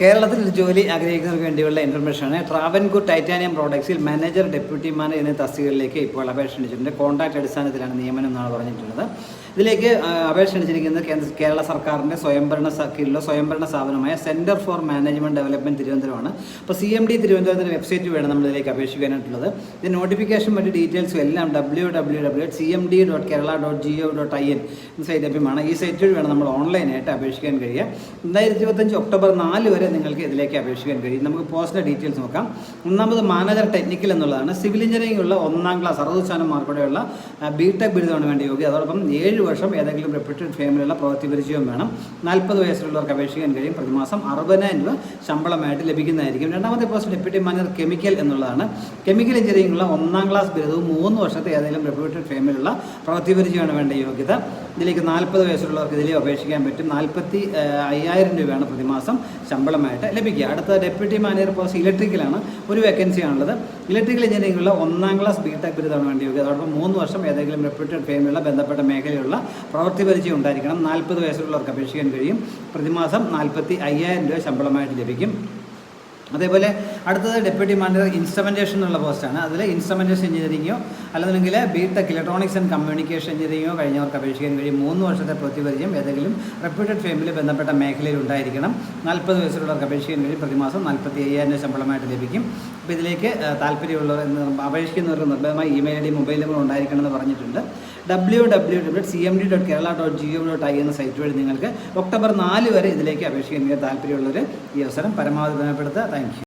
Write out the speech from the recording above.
കേരളത്തിൽ ജോലി ആഗ്രഹിക്കുന്നവർക്ക് വേണ്ടിയുള്ള ഇൻഫർമേഷനാണ് ട്രാവൻകൂർ ടൈറ്റാനിയം പ്രോഡക്ട്സിൽ മാനേജർ ഡെപ്യൂട്ടി മാനേജർ എന്നീ തസ്തികകളിലേക്ക് ഇപ്പോൾ അപേക്ഷ ക്ഷണിച്ചിട്ടുണ്ട്. കോൺട്രാക്ട് അടിസ്ഥാനത്തിലാണ് നിയമനം എന്നാണ് പറഞ്ഞിട്ടുള്ളത്. ഇതിലേക്ക് അപേക്ഷ ക്ഷണിച്ചിരിക്കുന്നത് കേന്ദ്ര കേരള സർക്കാരിന്റെ സ്വയംഭരണ കീഴിലുള്ള സ്വയംഭരണ സ്ഥാപനമായ സെന്റർ ഫോർ മാനേജ്മെന്റ് ഡെവലപ്മെന്റ് തിരുവനന്തപുരമാണ്. അപ്പോൾ സി എം ഡി തിരുവനന്തപുരത്തിന്റെ വെബ്സൈറ്റ് വേണം നമ്മൾ ഇതിലേക്ക് അപേക്ഷിക്കാനായിട്ടുള്ളത്. ഇത് നോട്ടിഫിക്കേഷൻ മറ്റ് ഡീറ്റെയിൽസും എല്ലാം W W W C M D dot Kerala dot G O dot I N എന്ന സൈറ്റ് ലഭ്യമാണ്. ഈ സൈറ്റ് വഴി വേണം നമ്മൾ ഓൺലൈനായിട്ട് അപേക്ഷിക്കാൻ കഴിയുക. രണ്ടായിരത്തി ഇരുപത്തഞ്ച് ഒക്ടോബർ നാല് വരെ നിങ്ങൾക്ക് ഇതിലേക്ക് അപേക്ഷിക്കാൻ കഴിയും. നമുക്ക് പോസ്റ്റിന്റെ ഡീറ്റെയിൽസ് നോക്കാം. ഒന്നാമത് മാനേജർ ടെക്നിക്കൽ എന്നുള്ളതാണ്. സിവിൽ എഞ്ചിനീയറിംഗ് ഉള്ള ഒന്നാം ക്ലാസ് അറുപത് ശതമാനം മാർക്കോടെയുള്ള ബി ടെക് ബിരുദമാണ് വേണ്ടി യോഗ്യ അതോടൊപ്പം ഏഴ് വർഷം ഏതെങ്കിലും റെപ്യൂട്ടഡ് ഫേമിലുള്ള പ്രവൃത്തി പരിചയം വേണം. നാൽപ്പത് വയസ്സിലുള്ളവർക്ക് അപേക്ഷിക്കാൻ കഴിയും. പ്രതിമാസം അറുപതിനായിരം രൂപ ശമ്പളമായിട്ട് ലഭിക്കുന്നതായിരിക്കും. രണ്ടാമത്തെ പോസ്റ്റ് ഡെപ്യൂട്ടി മാനേജർ കെമിക്കൽ എന്നുള്ളതാണ്. കെമിക്കൽ എഞ്ചിനീയറിംഗ് ഉള്ള ഒന്നാം ക്ലാസ് ബിരുദവും മൂന്ന് വർഷത്തെ ഏതെങ്കിലും റെപ്യൂട്ടഡ് ഫേമിലുള്ള പ്രവൃത്തി പരിചയമാണ് വേണ്ട യോഗ്യത. ഇതിലേക്ക് നാൽപ്പത് വയസ്സുള്ളവർക്ക് ഇതിലേ അപേക്ഷിക്കാൻ പറ്റും. നാൽപ്പത്തി അയ്യായിരം രൂപയാണ് പ്രതിമാസം ശമ്പളമായിട്ട് ലഭിക്കുക. അടുത്ത ഡെപ്യൂട്ടി മാനേജർ പോസ്റ്റ് ഇലക്ട്രിക്കലാണ് ഒരു വേക്കൻസി ആണുള്ളത്. ഇലക്ട്രിക്കൽ എഞ്ചിനീയറിംഗിലുള്ള ഒന്നാം ക്ലാസ് ബി ടെക് ബിരുദമാണ് വേണ്ടി യോഗ്യത അതോടൊപ്പം മൂന്ന് വർഷം ഏതെങ്കിലും റെപ്യൂട്ടഡ് ഫേമിലുള്ള ബന്ധപ്പെട്ട മേഖലയുള്ള പ്രവൃത്തി പരിചയം ഉണ്ടായിരിക്കണം. നാൽപ്പത് വയസ്സുള്ളവർക്ക് അപേക്ഷിക്കാൻ കഴിയും. പ്രതിമാസം നാൽപ്പത്തി അയ്യായിരം രൂപ ശമ്പളമായിട്ട് ലഭിക്കും. അതേപോലെ അടുത്തത് ഡെപ്യൂട്ടി മാനേജർ ഇൻസ്ട്രുമെന്റേഷൻ എന്നുള്ള പോസ്റ്റാണ് അതിൽ ഇൻസ്ട്രുമെന്റേഷൻ എഞ്ചിനീയറിങ്ങോ അല്ലെന്നുണ്ടെങ്കിൽ B tech electronics and communication എഞ്ചിനീയറിങ്ങോ കഴിഞ്ഞവർക്ക് അപേക്ഷിക്കാൻ കഴിയും മൂന്ന് വർഷത്തെ പ്രതിപരിചയം ഏതെങ്കിലും റെപ്യൂട്ടഡ് ഫേമിൽ ബന്ധപ്പെട്ട മേഖലയിൽ ഉണ്ടായിരിക്കണം. നാൽപ്പത് വയസ്സിലുള്ളവർക്ക് അപേക്ഷിക്കാൻ കഴിയും പ്രതിമാസം നാൽപ്പത്തി അയ്യായിരം ശമ്പളമായിട്ട് ലഭിക്കും. അപ്പോൾ ഇതിലേക്ക് താല്പര്യമുള്ളവർ അപേക്ഷിക്കുന്നവർക്ക് നിർബന്ധമായി email I D mobile number ഉണ്ടായിരിക്കണം എന്ന് പറഞ്ഞിട്ടുണ്ട്. W W W C M D dot Kerala dot G O dot I എന്ന സൈറ്റ് വഴി നിങ്ങൾക്ക് ഒക്ടോബർ നാല് വരെ ഇതിലേക്ക് അപേക്ഷിക്കാൻ താല്പര്യമുള്ളവർ ഈ അവസരം പരമാവധി ബന്ധപ്പെടുത്തുക Thank you.